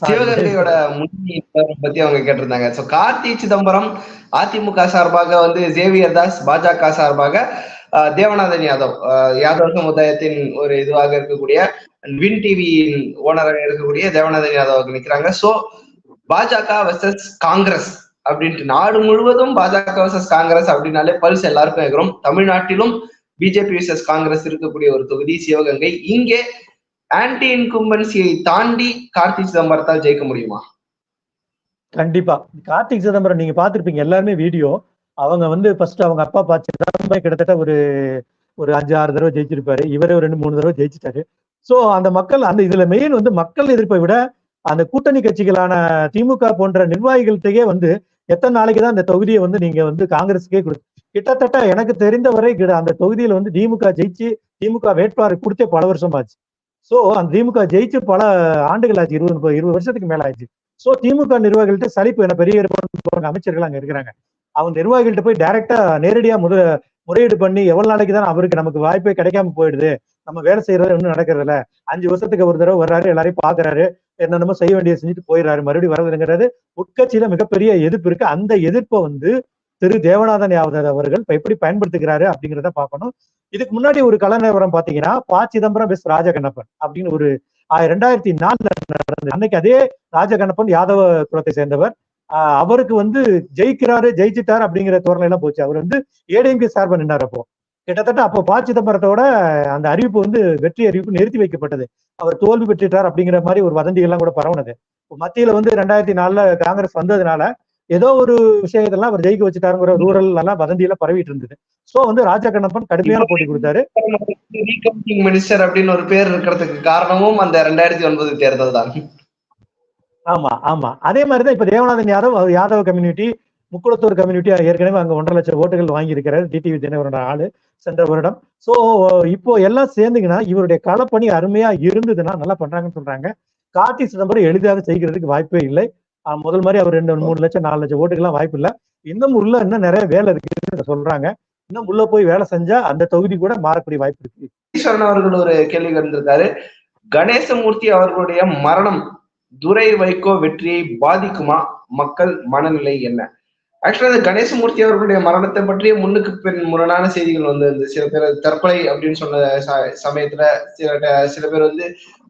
சிவகங்கையோட முன்னணி பத்தி அவங்க கேட்டிருந்தாங்க. சோ கார்த்தி சிதம்பரம் அதிமுக சார்பாக வந்து ஜேவியர் தாஸ் பாஜக சார்பாக தேவநாதன் யாதவ். யாதவ் சமுதாயத்தின் ஒரு இதுவாக இருக்கக்கூடிய வின் டிவியின் ஓனராக இருக்கக்கூடிய தேவநாதன் யாதவ் நிக்கிறாங்க. சோ பாஜக வர்சஸ் காங்கிரஸ் அப்படின்ட்டு நாடு முழுவதும் பாஜக வர்சஸ் காங்கிரஸ் அப்படின்னாலே பல்ஸ் எல்லாருக்கும் இருக்கிறோம் தமிழ்நாட்டிலும் பிஜேபி வர்சஸ் காங்கிரஸ் இருக்கக்கூடிய ஒரு தொகுதி சிவகங்கை. இங்கே ஆன்டி இன்கும்பன்சியை தாண்டி கார்த்தி சிதம்பரத்தால் ஜெயிக்க முடியுமா? கண்டிப்பா. கார்த்திக் சிதம்பரம் நீங்க பாத்திருப்பீங்க எல்லாருமே வீடியோ. அவங்க வந்து ஃபர்ஸ்ட் அவங்க அப்பா பார்த்து கிட்டத்தட்ட ஒரு ஒரு அஞ்சு ஆறு தடவை ஜெயிச்சிருப்பாரு. இவரே ஒரு ரெண்டு மூணு தடவை ஜெயிச்சிட்டாரு. சோ அந்த மக்கள் அந்த இதுல மெயின் வந்து மக்கள் எதிர்ப்பை விட அந்த கூட்டணி கட்சிகளான திமுக போன்ற நிர்வாகிகள்கிட்டயே வந்து எத்தனை நாளைக்கு தான் அந்த தொகுதியை வந்து நீங்க வந்து காங்கிரஸுக்கே கொடு கிட்டத்தட்ட எனக்கு தெரிந்தவரை அந்த தொகுதியில வந்து திமுக ஜெயிச்சு திமுக வேட்பாளர் கொடுத்தே பல வருஷம் ஆச்சு. சோ அந்த திமுக ஜெயிச்சு பல ஆண்டுகள் ஆச்சு இருபது இருபது வருஷத்துக்கு மேல ஆச்சு. சோ திமுக நிர்வாகிகள்ட்ட சலிப்பு என்ன பெரிய அமைச்சர்கள் அங்க இருக்கிறாங்க. அவங்க நிர்வாகிகள்ட்ட போய் டைரக்டா நேரடியா முத முறையீடு பண்ணி எவ்வளவு நாளைக்கு தான் அவருக்கு நமக்கு வாய்ப்பே கிடைக்காம போயிடுது. நம்ம வேலை செய்யறது ஒன்றும் நடக்கிறது இல்ல. அஞ்சு வருஷத்துக்கு ஒரு தடவை வர்றாரு எல்லாரையும் பாக்குறாரு. என்னென்னமோ செய்ய வேண்டியது செஞ்சுட்டு போயிடுறாரு மறுபடியும் வரதுங்கிறது உட்கட்சியில மிகப்பெரிய எதிர்ப்பு இருக்கு. அந்த எதிர்ப்பை வந்து திரு. தேவநாதன் யாவதர் அவர்கள் இப்ப எப்படி பயன்படுத்துகிறாரு அப்படிங்கிறத பார்க்கணும். இதுக்கு முன்னாடி ஒரு கல நிலவரம் பாத்தீங்கன்னா பா சிதம்பரம் பெஸ் ராஜகண்ணப்பன் அப்படின்னு ஒரு ரெண்டாயிரத்தி நாலுல நடந்தது அன்னைக்கு அதே ராஜகண்ணப்பன் யாதவ குலத்தை சேர்ந்தவர். அவருக்கு வந்து ஜெயிக்கிறாரு ஜெயிச்சிட்டாரு அப்படிங்கிற தோரணை எல்லாம் போச்சு. அவர் வந்து ஏடிஎம்கே சார்பா நின்னார் அப்போ. கிட்டத்தட்ட அப்போ பா சிதம்பரத்தோட அந்த அறிவிப்பு வந்து வெற்றி அறிவிப்பு நிறுத்தி வைக்கப்பட்டது. அவர் தோல்வி பெற்றுட்டார் அப்படிங்கிற மாதிரி ஒரு வதந்திகள்லாம் கூட பரவுனது. மத்தியில வந்து ரெண்டாயிரத்தி நாலுல காங்கிரஸ் வந்ததுனால ஏதோ ஒரு விஷயத்தெல்லாம் அவர் ஜெயிக்க வச்சுட்டாருங்கிற ரூரல் எல்லாம் வதந்தியில பரவிட்டு இருந்தது. சோ வந்து ராஜா கண்ணப்பன் கடுமையான போட்டி கொடுத்தாரு. மினிஸ்டர் அப்படின்னு ஒரு பேர் இருக்கிறதுக்கு காரணமும் அந்த ரெண்டாயிரத்தி ஒன்பது தேர்தல் தான். ஆமா ஆமா. அதே மாதிரிதான் இப்ப தேவநாதன் யாதவ் யாதவ கம்யூனிட்டி முக்குளத்தூர் கம்யூனிட்டி ஏற்கனவே அங்க ஒன்றரை லட்சம் ஓட்டுகள் வாங்கி இருக்கிறாரு டிடிவி தினகரனோட ஆளு சென்ற வருடம். சோ இப்போ எல்லாம் சேர்ந்துங்கன்னா இவருடைய களப்பணி அருமையா இருந்ததுன்னா நல்லா பண்றாங்கன்னு சொல்றாங்க. கார்த்தி சிதம்பரம் எளிதாக செய்கிறதுக்கு வாய்ப்பே இல்லை. முதல் மாதிரி அவர் ரெண்டு மூணு லட்சம் நாலு லட்சம் ஓட்டுக்கெல்லாம் வாய்ப்பு இல்லை இன்னும் உள்ள இன்னும் நிறைய வேலை இருக்குன்னு சொல்றாங்க. இன்னும் உள்ள போய் வேலை செஞ்சா அந்த தொகுதி கூட மாறக்கூடிய வாய்ப்பு இருக்கு. ஈஸ்வரன் அவர்கள் ஒரு கேள்வி வந்திருக்காரு கணேசமூர்த்தி அவர்களுடைய மரணம் துரை வைகோ வெற்றியை பாதிக்குமா? மக்கள் மனநிலை என்ன? ஆக்சுவலா இந்த கணேசமூர்த்தி அவர்களுடைய மரணத்தை பற்றிய முன்னுக்கு பின் முரணான செய்திகள் வந்து சில பேர் தற்கொலை அப்படின்னு சொன்ன சமயத்துல சில சில பேர் வந்து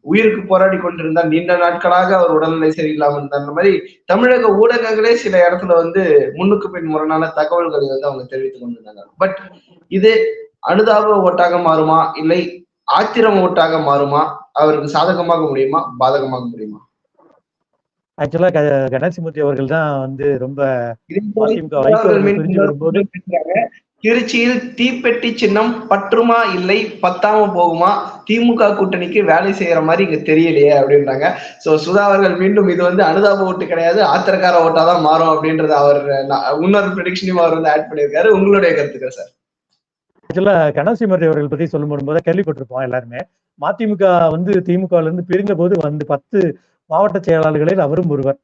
உயிருக்கு போராடி கொண்டிருந்தார் நீண்ட நாட்களாக அவர் உடல்நிலை சரியில்லாமல் இருந்தார். அந்த மாதிரி தமிழக ஊடகங்களே சில இடத்துல வந்து முன்னுக்கு பின் முரணான தகவல்களை வந்து அவங்க தெரிவித்துக் கொண்டிருந்தாங்க பட் இது அனுதாப ஓட்டாக மாறுமா? இல்லை ஆத்திரம் ஓட்டாக மாறுமா? அவருக்கு சாதகமாக முடியுமா? பாதகமாக முடியுமா? ஆக்சுவலா கணேசமூர்த்தி அவர்கள் தான் வந்து ரொம்ப திருச்சியில் தீப்பெட்டி சின்னம் பற்றுமா இல்லை பத்தாம போகுமா? திமுக கூட்டணிக்கு வேலை செய்யற மாதிரி இங்க தெரியலையே அப்படின்றாங்க. சோ சுதா அவர்கள் மீண்டும் இது வந்து அனுதாப ஓட்டு கிடையாது ஆத்திரக்கார ஓட்டா தான் மாறும் அப்படின்றது அவர் இன்னொரு ப்ரெடிக்ஷனையும் அவர் வந்து ஆட் பண்ணியிருக்காரு. உங்களுடைய கருத்துக்கள் சார் ஆக்சுவலா கணேசிமூர்த்தி அவர்கள் பத்தி சொல்லும் போது கேள்விப்பட்டிருப்போம் எல்லாருமே. மதிமுக வந்து திமுக இருந்து பிரிந்த போது வந்து பத்து மாவட்ட செயலாளர்களில் அவரும் ஒருவர்.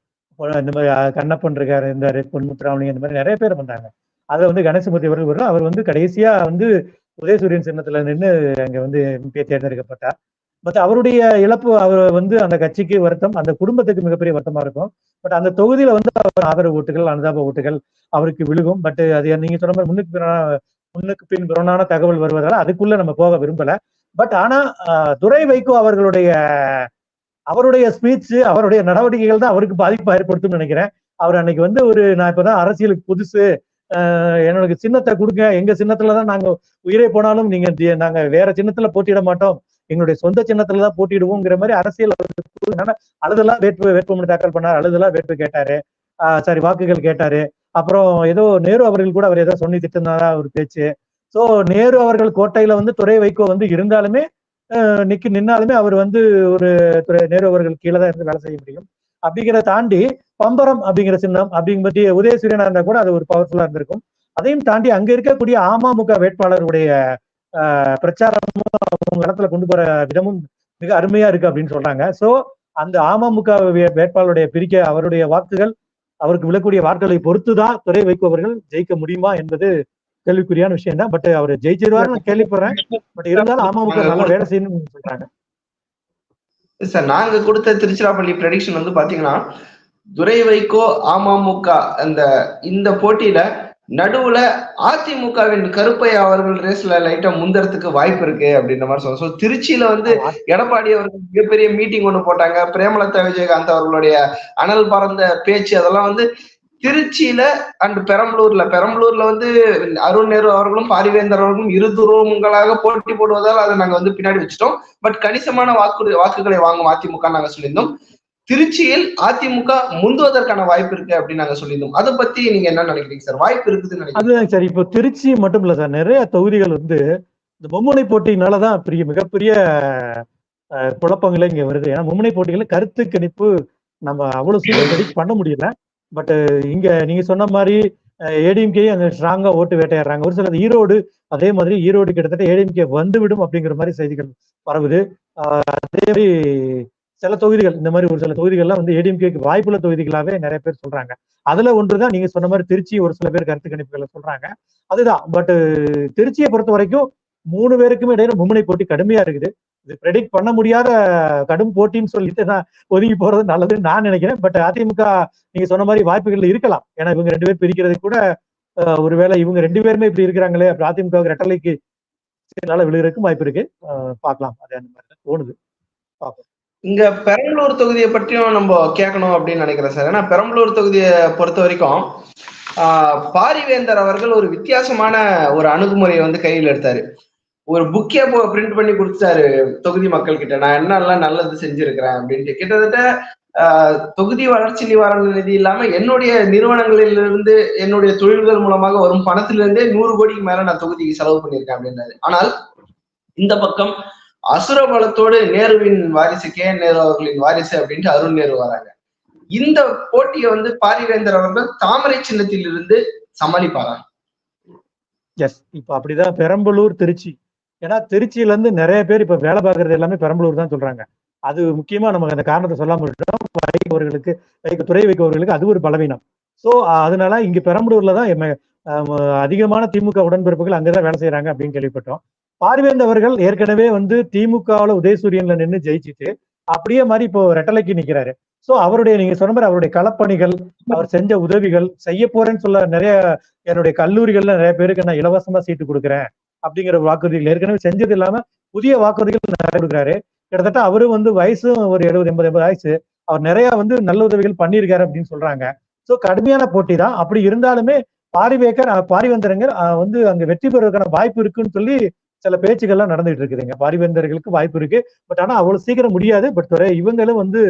இந்த மாதிரி கண்ணப்பன் இருக்காரு இருந்தாரு பொன்முத்துராமலிங்க இந்த மாதிரி நிறைய பேர் வந்தாங்க. அதை வந்து கணேசமூர்த்தி அவர்கள் வரும் அவர் வந்து கடைசியா வந்து உதயசூரியன் சின்னத்துல நின்று அங்க வந்து எம்பியை தேர்ந்தெடுக்கப்பட்டார். பட் அவருடைய இழப்பு அவர் வந்து அந்த கட்சிக்கு வருத்தம் அந்த குடும்பத்துக்கு மிகப்பெரிய வருத்தமா இருக்கும். பட் அந்த தொகுதியில வந்து அவர் ஆதரவு ஓட்டுகள் அனுதாப ஓட்டுகள் அவருக்கு விழுகும். பட் அது நீங்க சொன்ன மாதிரி முன்னுக்கு முன்னுக்கு பின் புறனான தகவல் வருவதால் அதுக்குள்ள நம்ம போக விரும்பல. பட் ஆனா துரை வைகோ அவர்களுடைய அவருடைய ஸ்பீச் அவருடைய நடவடிக்கைகள் தான் அவருக்கு பாதிப்பு ஏற்படுத்தும் நினைக்கிறேன். அவர் அன்னைக்கு வந்து ஒரு நான் இப்பதான் அரசியலுக்கு புதுசு என்னோட சின்னத்தை கொடுங்க. எங்க சின்னத்துலதான் நாங்க உயிரை போனாலும் நீங்க நாங்க வேற சின்னத்துல போட்டியிட மாட்டோம். எங்களுடைய சொந்த சின்னத்துல தான் போட்டிடுவோங்கிற மாதிரி அரசியல் அழுதெல்லாம் வேட்பு வேட்புமனு தாக்கல் பண்ணார். அழுதெல்லாம் வேட்பு கேட்டாரு. சாரி வாக்குகள் கேட்டாரு. அப்புறம் ஏதோ நேரு அவர்கள் கூட அவர் ஏதோ சொல்லி திட்டினாரா ஒரு பேச்சு. சோ நேரு அவர்கள் கோட்டையில வந்து துறை வைகோ வந்து இருந்தாலுமே நிக்கி நின்னாலுமே அவர் வந்து ஒரு துறை நேரு அவர்கள் கீழே தான் இருந்து வேலை செய்ய முடியும். அப்படிங்கிறத தாண்டி பம்பரம் அப்படிங்கிற சின்னம் அப்படிங்க பற்றி உதயசூரியனா இருந்தா கூட அது ஒரு பவர்ஃபுல்லா இருந்திருக்கும். அதையும் தாண்டி அங்க இருக்கக்கூடிய அமமுக வேட்பாளருடைய பிரச்சாரமும் அவங்க இடத்துல கொண்டு போற விதமும் மிக அருமையா இருக்கு அப்படின்னு சொல்றாங்க. சோ அந்த அமமுக வேட்பாளருடைய பிரிக்க அவருடைய வாக்குகள் அவருக்கு விழக்கூடிய வார்த்தைகளை பொறுத்துதான் துறை வைப்பவர்கள் ஜெயிக்க முடியுமா என்பது கேள்விக்குறியான விஷயம் தான் பட் அவர் ஜெயிச்சிருவாருன்னு கேள்விப்படுறேன். பட் இருந்தாலும் அமமுக நல்லா வேலை செய்யணும்னு சொல்றாங்க. சார் நாங்க கொடுத்த திருச்சிராப்பள்ளி ப்ரெடிக்ஷன் வந்து பாத்தீங்கன்னா துரை வைகோ அமமுக அந்த இந்த போட்டியில நடுவுல அதிமுகவின் கருப்பை அவர்கள் ரேஸ்ல லைட்டா முந்தறதுக்கு வாய்ப்பு இருக்கு அப்படின்ற மாதிரி சொல்லுவோம் ஸோ திருச்சியில வந்து எடப்பாடி அவர்கள் மிகப்பெரிய மீட்டிங் ஒண்ணு போட்டாங்க. பிரேமலதா விஜயகாந்த் அவர்களுடைய அனல் பறந்த பேச்சு அதெல்லாம் வந்து திருச்சியில அண்ட் பெரம்பலூர்ல. பெரம்பலூர்ல வந்து அருண் நேரு அவர்களும் பாரிவேந்தர் அவர்களும் இரு துருவங்களாக போட்டி போடுவதால் அதை நாங்க வந்து பின்னாடி வச்சுட்டோம். பட் கணிசமான வாக்கு வாக்குகளை வாங்கும் அதிமுக நாங்க சொல்லியிருந்தோம். திருச்சியில் அதிமுக முந்துவதற்கான வாய்ப்பு இருக்கு அப்படின்னு நாங்க சொல்லியிருந்தோம். அதை பத்தி நீங்க என்ன நினைக்கிறீங்க சார்? வாய்ப்பு இருக்குதுன்னு நினைக்கிறீங்க? அதுதான் சார். இப்போ திருச்சி மட்டும் இல்ல சார். நிறைய தொகுதிகள் வந்து இந்த மும்முனை போட்டினாலதான் பெரிய மிகப்பெரிய குழப்பங்களே இங்க வருது. ஏன்னா மும்முனை போட்டிகளை கருத்து கணிப்பு நம்ம அவ்வளவு சீக்கிரம் பண்ண முடியல. பட் uh, இங்க நீங்க சொன்ன மாதிரி ஏடிஎம்கே அங்க ஸ்ட்ராங்கா ஓட்டு வேட்டையாடுறாங்க. ஒரு சிலது ஈரோடு அதே மாதிரி ஈரோடு கிட்டத்தட்ட ஏடிஎம்கே வந்துவிடும் அப்படிங்கிற மாதிரி செய்திகள் பரவுது. அதே மாதிரி சில தொகுதிகள் இந்த மாதிரி ஒரு சில தொகுதிகள்லாம் வந்து ஏடிஎம்கேக்கு வாய்ப்புள்ள தொகுதிகளாவே நிறைய பேர் சொல்றாங்க. அதுல ஒன்றுதான் நீங்க சொன்ன மாதிரி திருச்சி ஒரு சில பேர் கருத்து கணிப்புகளை சொல்றாங்க. அதுதான். பட் திருச்சியை பொறுத்த வரைக்கும் மூணு பேருக்குமே இடையில மும்முனை போட்டி கடுமையா இருக்குது. இது ப்ரெடிக்ட் பண்ண முடியாத கடும் போட்டின்னு சொல்லிட்டு நான் ஒதுங்கி போறது நல்லதுன்னு நான் நினைக்கிறேன். பட் அதிமுக நீங்க சொன்ன மாதிரி வாய்ப்புகள் இருக்கலாம். ஏன்னா இவங்க ரெண்டு பேர் பிரிக்கிறது கூட ஒருவேளை இவங்க ரெண்டு பேருமே இப்படி இருக்கிறாங்களே அப்புறம் அதிமுக ரெட்டலைக்கு நல்ல விழுகிறதுக்கும் வாய்ப்பு இருக்கு. பார்க்கலாம். அது அந்த மாதிரி தோணுது. தோணுது இங்க பெரம்பலூர் தொகுதியை பற்றியும் நம்ம கேட்கணும் அப்படின்னு நினைக்கிறேன் சார். ஏன்னா பெரம்பலூர் தொகுதியை பொறுத்த வரைக்கும் ஆஹ், பாரிவேந்தர் அவர்கள் ஒரு வித்தியாசமான ஒரு அணுகுமுறையை வந்து கையில் எடுத்தாரு. ஒரு புக்கே பிரிண்ட் பண்ணி கொடுத்தாரு தொகுதி மக்கள் கிட்ட நான் என்னெல்லாம் நல்லது செஞ்சிருக்கிறேன் அப்படின்ட்டு. கிட்டத்தட்ட ஆஹ், தொகுதி வளர்ச்சி நிவாரண நிதி இல்லாம என்னுடைய நிறுவனங்களிலிருந்து என்னுடைய தொழில்கள் மூலமாக வரும் பணத்திலிருந்தே நூறு கோடிக்கு மேல நான் தொகுதிக்கு செலவு பண்ணியிருக்கேன் அப்படின்னாரு. ஆனால் இந்த பக்கம் அசுர பலத்தோடு நேருவின் வாரிசு கே நேரு அவர்களின் வாரிசு அப்படின்ட்டு அருண் நேரு வராங்க. இந்த போட்டியை வந்து பாரிவேந்தர் அவர்கள் தாமரை சின்னத்தில் இருந்து சமாளிப்பாரா? எஸ் இப்ப அப்படிதான் பெரம்பலூர் திருச்சி. ஏன்னா திருச்சியில இருந்து நிறைய பேர் இப்ப வேலை பார்க்கறது எல்லாமே பெரம்பலூர் தான் சொல்றாங்க. அது முக்கியமா நமக்கு அந்த காரணத்தை சொல்லாம விட்டோம் வைகோ துறை வைக்கவர்களுக்கு அது ஒரு பலவீனம். சோ அதனால இங்க பெரம்பலூர்ல தான் அதிகமான திமுக உடன்பிறப்புகள் அங்கதான் வேலை செய்யறாங்க அப்படின்னு கேள்விப்பட்டோம். பார்வேந்த் அவர்கள் ஏற்கனவே வந்து திமுகவுல உதயசூரியன்ல நின்று ஜெயிச்சுட்டு அப்படியே மாதிரி இப்போ ரெட்டலைக்கு நிக்கிறாரு. சோ அவருடைய நீங்க சொன்ன மாதிரி அவருடைய களப்பணிகள் அவர் செஞ்ச உதவிகள் செய்ய போறேன்னு சொல்ல நிறைய என்னுடைய கல்லூரிகள்ல நிறைய பேருக்கு நான் இலவசமா சீட்டு கொடுக்குறேன். அப்படிங்கிற வாக்குறுதிகள் ஏற்கனவே செஞ்சது இல்லாம புதிய வாக்குறுதிகள் நிறைய கொடுக்குறாரு. கிட்டத்தட்ட அவரும் வந்து வயசும் ஒரு எழுபது எண்பது எண்பது வயசு அவர் நிறைய வந்து நல்ல உதவிகள் பண்ணியிருக்காரு அப்படின்னு சொல்றாங்க. சோ கடுமையான போட்டி தான். அப்படி இருந்தாலுமே பாரிவேக்கர் அஹ், பாரிவேந்தரங்கர் வந்து அங்க வெற்றி பெறுவதற்கான வாய்ப்பு இருக்குன்னு சொல்லி சில பேச்சுக்கள்லாம் நடந்துட்டு இருக்குதுங்க. பாரிவேந்தர்களுக்கு வாய்ப்பு இருக்கு. பட் ஆனா அவ்வளவு சீக்கிரம் முடியாது. பட் துறை இவங்களும் வந்து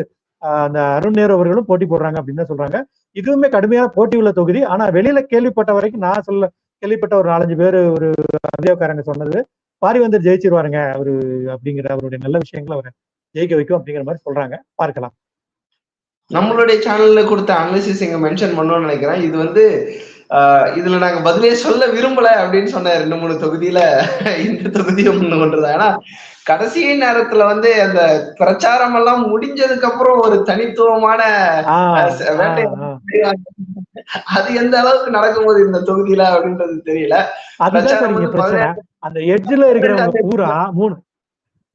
அந்த அருண் நேரு அவர்களும் போட்டி போடுறாங்க அப்படின்னு தான் சொல்றாங்க. இதுவுமே கடுமையான போட்டி உள்ள தொகுதி. ஆனா வெளியில கேள்விப்பட்ட வரைக்கும் நான் சொல்ல கேள்விப்பட்ட ஒரு நாலஞ்சு பேர் ஒரு அதிகாரங்க சொன்னது. பாரிவேந்தர் ஜெயிச்சிருவாருங்க அவரு அப்படிங்கிற அவருடைய நல்ல விஷயங்களை அவர் ஜெயிக்க வைக்கும் அப்படிங்கிற மாதிரி சொல்றாங்க. பார்க்கலாம். நம்மளுடைய சேனல்ல கொடுத்த அனாலிசிஸ் இங்க மென்ஷன் பண்ணணும்னு நினைக்கிறேன். இது வந்து இதுல நாங்க பதிலே சொல்ல விரும்பல அப்படின்னு சொன்ன ரெண்டு மூணு தொகுதியில. இந்த தொகுதியை முன்னு கொண்டுதான் ஏன்னா கடைசி நேரத்துல வந்து அந்த பிரச்சாரம் எல்லாம் முடிஞ்சதுக்கு அப்புறம் ஒரு தனித்துவமான. அது எந்த அளவுக்கு நடக்கும்போது இந்த தொகுதியில அப்படின்றது தெரியல. அந்த எட்ஜ்ல இருக்கிறவங்க பூரா மூணு.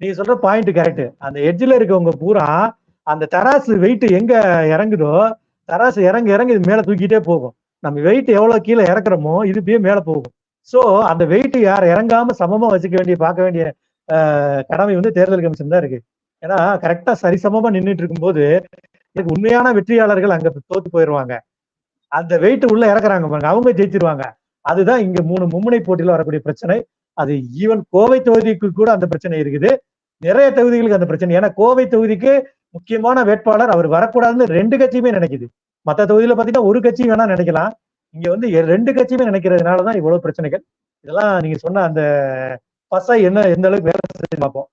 நீங்க சொல்ற பாயிண்ட் கரெக்ட் அந்த எட்ஜ்ல இருக்கவங்க பூரா அந்த தராசு வெயிட் எங்க இறங்குதோ தராசு இறங்க இறங்க இது மேல தூக்கிட்டே போகும். நம்ம வெயிட் எவ்வளவு கீழே இறக்குறோமோ இதுபே மேல போகும். சோ அந்த வெயிட் யார் இறங்காம சமமா வச்சுக்க வேண்டிய பார்க்க வேண்டிய கடமை வந்து தேர்தல் கமிஷன் தான் இருக்கு. ஏன்னா கரெக்டா சரிசமமா நின்னுட்டு இருக்கும்போது உண்மையான வெற்றியாளர்கள் அங்க தோத்து போயிருவாங்க. அந்த வெயிட் உள்ள இறக்குறாங்க பாருங்க அவங்க ஜெயிச்சிருவாங்க. அதுதான் இங்க மூணு மும்முனை போட்டியில வரக்கூடிய பிரச்சனை. அது ஈவன் கோவை தொகுதிக்கு கூட அந்த பிரச்சனை இருக்குது. நிறைய தொகுதிகளுக்கு அந்த பிரச்சனை. ஏன்னா கோவை தொகுதிக்கு முக்கியமான வேட்பாளர் அவர் வரக்கூடாதுன்னு ரெண்டு கட்சியுமே நினைக்குது. மத்த தொகுதியில பாத்தீங்கன்னா ஒரு கட்சி வேணா நினைக்கலாம். இங்க வந்து ரெண்டு கட்சியுமே நினைக்கிறதுனாலதான் இவ்வளவு பிரச்சனைகள். இதெல்லாம் நீங்க சொன்ன அந்த பசை என்ன எந்த அளவுக்கு வேலை செஞ்சு பார்ப்போம்.